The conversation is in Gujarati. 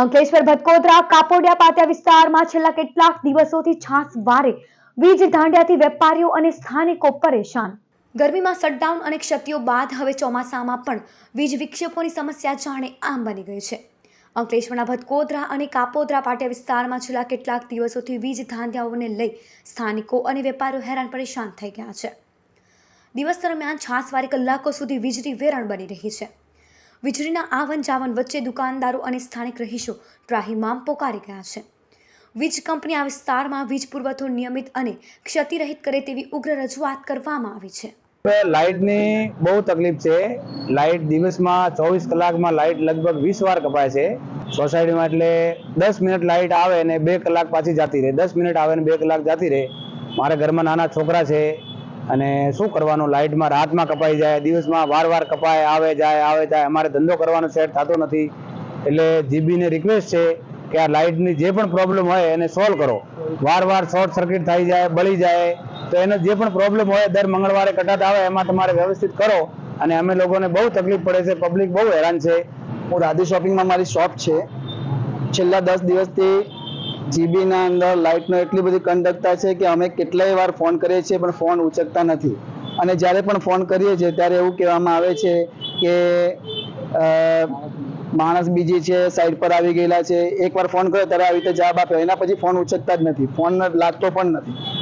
અંકલેશ્વર ભટકોદરા, કાપોડિયા, પાટિયા વિસ્તારમાં છેલ્લા કેટલાક દિવસોથી છાસ વારે વીજ ધાંડિયાથી વેપારીઓ અને સ્થાનિકો પરેશાન. ગરમીમાં શટડાઉન અને ક્ષતિઓ બાદ હવે ચોમાસામાં પણ વીજ વિક્ષેપોની સમસ્યા જાણે આમ બની ગઈ છે. અંકલેશ્વરના ભટકોદરા અને કાપોદરા, પાટિયા વિસ્તારમાં છેલ્લા કેટલાક દિવસોથી વીજ ધાંધિયાઓને લઈ સ્થાનિકો અને વેપારીઓ હેરાન પરેશાન થઈ ગયા છે. દિવસ દરમિયાન છાસવારે કલાકો સુધી વીજળી વેરણ બની રહી છે. વીજળીના આવન જાવન વચ્ચે દુકાનદારો અને સ્થાનિક રહીશો ત્રાહીમામ પોકારી ગયા છે. વીજ કંપની આ વિસ્તારમાં વીજ પુરવઠો નિયમિત અને ક્ષતિરહિત કરે તેવી ઉગ્ર રજૂઆત કરવામાં આવી છે. લાઇટની બહુ તકલીફ છે. લાઇટ દિવસમાં ચોવીસ કલાકમાં લાઇટ લગભગ વીસ વાર કપાય છે. સોસાયટીમાં એટલે દસ મિનિટ લાઇટ આવે ને બે કલાક પાછી જતી રહે. દસ મિનિટ આવે ને બે કલાક જતી રહે. મારા ઘરમાં નાના છોકરા છે. અને શું કરવાનું? લાઇટમાં રાતમાં કપાઈ જાય, દિવસમાં વાર વાર કપાય, આવે જાય આવે જાય. અમારે ધંધો કરવાનો સેટ થતો નથી. એટલે જીબીને રિક્વેસ્ટ છે કે આ લાઇટની જે પણ પ્રોબ્લેમ હોય એને સોલ્વ કરો. વાર વાર શોર્ટ સર્કિટ થઈ જાય, બળી જાય, તો એનો જે પણ પ્રોબ્લેમ હોય દર મંગળવારે કટાટ આવે, એમાં તમારે વ્યવસ્થિત કરો. અને અમે લોકોને બહુ તકલીફ પડે છે પબ્લિક બહુ હેરાન છે. હું રાધે શોપિંગમાં મારી શોપ છે. છેલ્લા દસ દિવસથી જીબીના અંદર લાઇટનો એટલી બધી કંડકતા છે કે અમે કેટલાય વાર ફોન કરીએ છીએ, પણ ફોન ઉચકતા નથી. અને જ્યારે પણ ફોન કરીએ છીએ, ત્યારે એવું કહેવામાં આવે છે કે માણસ બીજી છે, સાઈડ પર આવી ગયેલા છે. એકવાર ફોન કર્યો, ત્યારે આવી રીતે જવાબ આપ્યો. એના પછી ફોન ઉચકતા જ નથી. ફોન લાગતો પણ નથી.